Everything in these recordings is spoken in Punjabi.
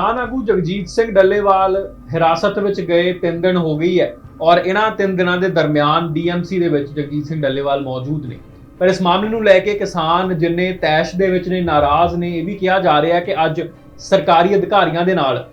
ਕਿਸਾਨ ਆਗੂ ਜਗਜੀਤ ਸਿੰਘ ਡੱਲੇਵਾਲ ਹਿਰਾਸਤ ਵਿੱਚ ਗਏ 3 ਦਿਨ ਹੋ ਗਈ ਹੈ ਔਰ ਇਹਨਾਂ 3 ਦਿਨਾਂ ਦੇ ਦਰਮਿਆਨ ਡੀਐਮਸੀ ਦੇ ਵਿੱਚ ਜਗਜੀਤ ਸਿੰਘ ਡੱਲੇਵਾਲ ਮੌਜੂਦ ਨੇ। ਪਰ ਇਸ ਮਾਮਲੇ ਨੂੰ ਲੈ ਕੇ ਕਿਸਾਨ ਜਿੰਨੇ ਤੈਸ਼ ਦੇ ਵਿੱਚ ਨੇ, ਨਾਰਾਜ਼ ਨੇ, ਇਹ ਵੀ ਕਿਹਾ ਜਾ ਰਿਹਾ ਕਿ ਅੱਜ ਸਰਕਾਰੀ ਅਧਿਕਾਰੀਆਂ ਦੇ ਨਾਲ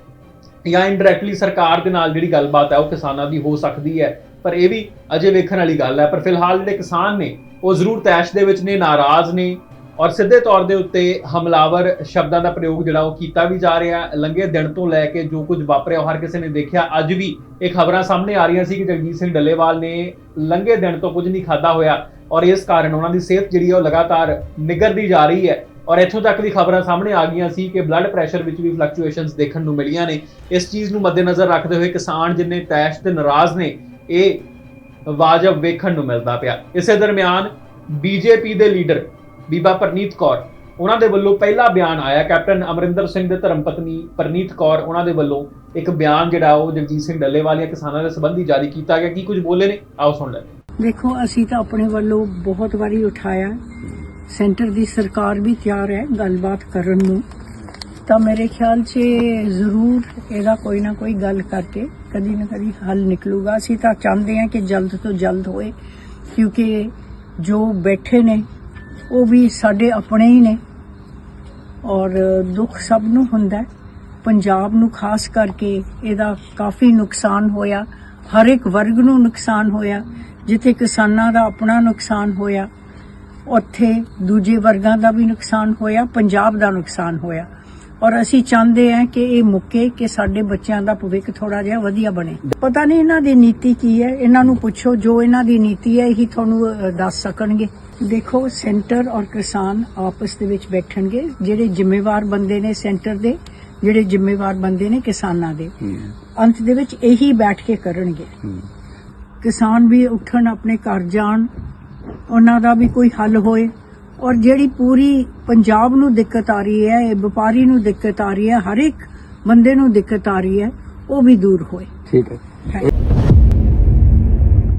ਜਾਂ ਇਨਡਾਇਰੈਕਟਲੀ ਸਰਕਾਰ ਦੇ ਨਾਲ ਜਿਹੜੀ ਗੱਲਬਾਤ ਹੈ, ਉਹ ਕਿਸਾਨਾਂ ਦੀ ਹੋ ਸਕਦੀ ਹੈ। ਪਰ ਇਹ ਵੀ ਅਜੇ ਵੇਖਣ ਵਾਲੀ ਗੱਲ ਹੈ। ਪਰ ਫਿਲਹਾਲ ਜਿਹੜੇ ਕਿਸਾਨ ਨੇ, ਉਹ ਜ਼ਰੂਰ ਤੈਸ਼ ਦੇ ਵਿੱਚ ਨੇ, ਨਾਰਾਜ਼ ਨੇ। ਔਰ ਸਿੱਧੇ ਤੌਰ ਦੇ ਉੱਤੇ ਹਮਲਾਵਰ ਸ਼ਬਦਾਂ ਦਾ ਪ੍ਰਯੋਗ ਜਿਹੜਾ ਉਹ ਕੀਤਾ ਵੀ ਜਾ ਰਿਹਾ ਹੈ। ਲੰਘੇ ਦਿਨ ਤੋਂ ਲੈ ਕੇ ਜੋ ਕੁਝ ਵਾਪਰਿਆ ਹਰ ਕਿਸੇ ਨੇ ਦੇਖਿਆ। ਅੱਜ ਵੀ ਇਹ ਖਬਰਾਂ ਸਾਹਮਣੇ ਆ ਰਹੀਆਂ ਸੀ ਕਿ ਜਗਜੀਤ ਸਿੰਘ ਡੱਲੇਵਾਲ ਨੇ ਲੰਘੇ ਦਿਨ ਤੋਂ ਕੁਝ ਨਹੀਂ ਖਾਦਾ ਹੋਇਆ ਔਰ ਇਸ ਕਾਰਨ ਉਹਨਾਂ ਦੀ ਸਿਹਤ ਜਿਹੜੀ ਹੈ ਉਹ ਲਗਾਤਾਰ ਨਿਗਰਦੀ ਜਾ ਰਹੀ ਹੈ ਔਰ ਇੱਥੋਂ ਤੱਕ ਵੀ ਖਬਰਾਂ ਸਾਹਮਣੇ ਆ ਗਈਆਂ ਸੀ ਕਿ ਬਲੱਡ ਪ੍ਰੈਸ਼ਰ ਵਿੱਚ ਵੀ ਫਲਕਚੁਏਸ਼ਨਸ ਦੇਖਣ ਨੂੰ ਮਿਲੀਆਂ ਨੇ। ਇਸ ਚੀਜ਼ ਨੂੰ ਮੱਦੇਨਜ਼ਰ ਰੱਖਦੇ ਹੋਏ ਕਿਸਾਨ ਜਿੰਨੇ ਤੈਸ਼ ਤੇ ਨਾਰਾਜ਼ ਨੇ, ਇਹ ਵਾਜਬ ਵੇਖਣ ਨੂੰ ਮਿਲਦਾ ਪਿਆ। ਇਸੇ ਦਰਮਿਆਨ ਬੀਜੇਪੀ ਦੇ ਲੀਡਰ ਬੀਬਾ ਪਰਨੀਤ ਕੌਰ। ਉਹਨਾਂ ਦੇ ਵੱਲੋਂ ਪਹਿਲਾ ਬਿਆਨ ਆਇਆ। ਕੈਪਟਨ ਅਮਰਿੰਦਰ ਸਿੰਘ ਦੇ ਧਰਮਪਤਨੀ ਪਰਨੀਤ ਕੌਰ ਉਹਨਾਂ ਦੇ ਵੱਲੋਂ ਇੱਕ ਬਿਆਨ ਜਿਹੜਾ ਉਹ ਜਗਜੀਤ ਸਿੰਘ ਡੱਲੇਵਾਲੀਆ ਕਿਸਾਨਾਂ ਦੇ ਸੰਬੰਧੀ ਜਾਰੀ ਕੀਤਾ ਗਿਆ। ਕੀ ਕੁਝ ਬੋਲੇ ਨੇ? ਆਓ ਸੁਣ ਲੈਂਦੇ ਦੇਖੋ, ਅਸੀਂ ਤਾਂ ਆਪਣੇ ਵੱਲੋਂ ਬਹੁਤ ਵਾਰੀ ਉਠਾਇਆ। ਸੈਂਟਰ ਦੀ ਸਰਕਾਰ ਵੀ ਤਿਆਰ ਹੈ ਗੱਲਬਾਤ ਕਰਨ ਨੂੰ। ਤਾਂ ਮੇਰੇ ਖਿਆਲ 'ਚ ਜ਼ਰੂਰ ਇਹਦਾ ਕੋਈ ਨਾ ਕੋਈ ਗੱਲ ਕਰਕੇ ਕਦੀ ਨਾ ਕਦੀ ਹੱਲ ਨਿਕਲੂਗਾ। ਅਸੀਂ ਤਾਂ ਚਾਹੁੰਦੇ ਹਾਂ ਕਿ ਜਲਦ ਤੋਂ ਜਲਦ ਹੋਏ, ਕਿਉਂਕਿ ਜੋ ਬੈਠੇ ਨੇ ਉਹ ਵੀ ਸਾਡੇ ਆਪਣੇ ਹੀ ਨੇ। ਔਰ ਦੁੱਖ ਸਭ ਨੂੰ ਹੁੰਦਾ ਪੰਜਾਬ ਨੂੰ ਖਾਸ ਕਰਕੇ ਇਹਦਾ ਕਾਫੀ ਨੁਕਸਾਨ ਹੋਇਆ। ਹਰ ਇੱਕ ਵਰਗ ਨੂੰ ਨੁਕਸਾਨ ਹੋਇਆ। ਜਿੱਥੇ ਕਿਸਾਨਾਂ ਦਾ ਆਪਣਾ ਨੁਕਸਾਨ ਹੋਇਆ, ਉੱਥੇ ਦੂਜੇ ਵਰਗਾਂ ਦਾ ਵੀ ਨੁਕਸਾਨ ਹੋਇਆ, ਪੰਜਾਬ ਦਾ ਨੁਕਸਾਨ ਹੋਇਆ। ਔਰ ਅਸੀਂ ਚਾਹੁੰਦੇ ਹਾਂ ਕਿ ਇਹ ਮੁੱਕੇ ਕਿ ਸਾਡੇ ਬੱਚਿਆਂ ਦਾ ਭਵਿੱਖ ਥੋੜਾ ਜਿਹਾ ਵਧੀਆ ਬਣੇ। ਪਤਾ ਨਹੀਂ ਇਹਨਾਂ ਦੀ ਨੀਤੀ ਕੀ ਹੈ। ਇਹਨਾਂ ਨੂੰ ਪੁੱਛੋ, ਜੋ ਇਹਨਾਂ ਦੀ ਨੀਤੀ ਹੈ, ਇਹੀ ਤੁਹਾਨੂੰ ਦੱਸ ਸਕਣਗੇ। ਦੇਖੋ ਸੈਂਟਰ ਔਰ ਕਿਸਾਨ ਆਪਸ ਦੇ ਵਿੱਚ ਬੈਠਣਗੇ ਜਿਹੜੇ ਜ਼ਿੰਮੇਵਾਰ ਬੰਦੇ ਨੇ ਸੈਂਟਰ ਦੇ ਜਿਹੜੇ ਜ਼ਿੰਮੇਵਾਰ ਬੰਦੇ ਨੇ ਕਿਸਾਨਾਂ ਦੇ। ਅੰਤ ਦੇ ਵਿੱਚ ਇਹੀ ਬੈਠ ਕੇ ਕਰਨਗੇ। ਕਿਸਾਨ ਵੀ ਉੱਠਣ ਆਪਣੇ ਘਰ ਜਾਣ ਉਹਨਾਂ ਦਾ ਵੀ ਕੋਈ ਹੱਲ ਹੋਏ। ਔਰ ਜਿਹੜੀ ਪੂਰੀ ਪੰਜਾਬ ਨੂੰ ਦਿੱਕਤ ਆ ਰਹੀ ਹੈ ਇਹ ਵਪਾਰੀ ਨੂੰ ਦਿੱਕਤ ਆ ਰਹੀ ਹੈ ਹਰ ਇੱਕ ਬੰਦੇ ਨੂੰ ਦਿੱਕਤ ਆ ਰਹੀ ਹੈ ਉਹ ਵੀ ਦੂਰ ਹੋਏ। ਠੀਕ ਹੈ।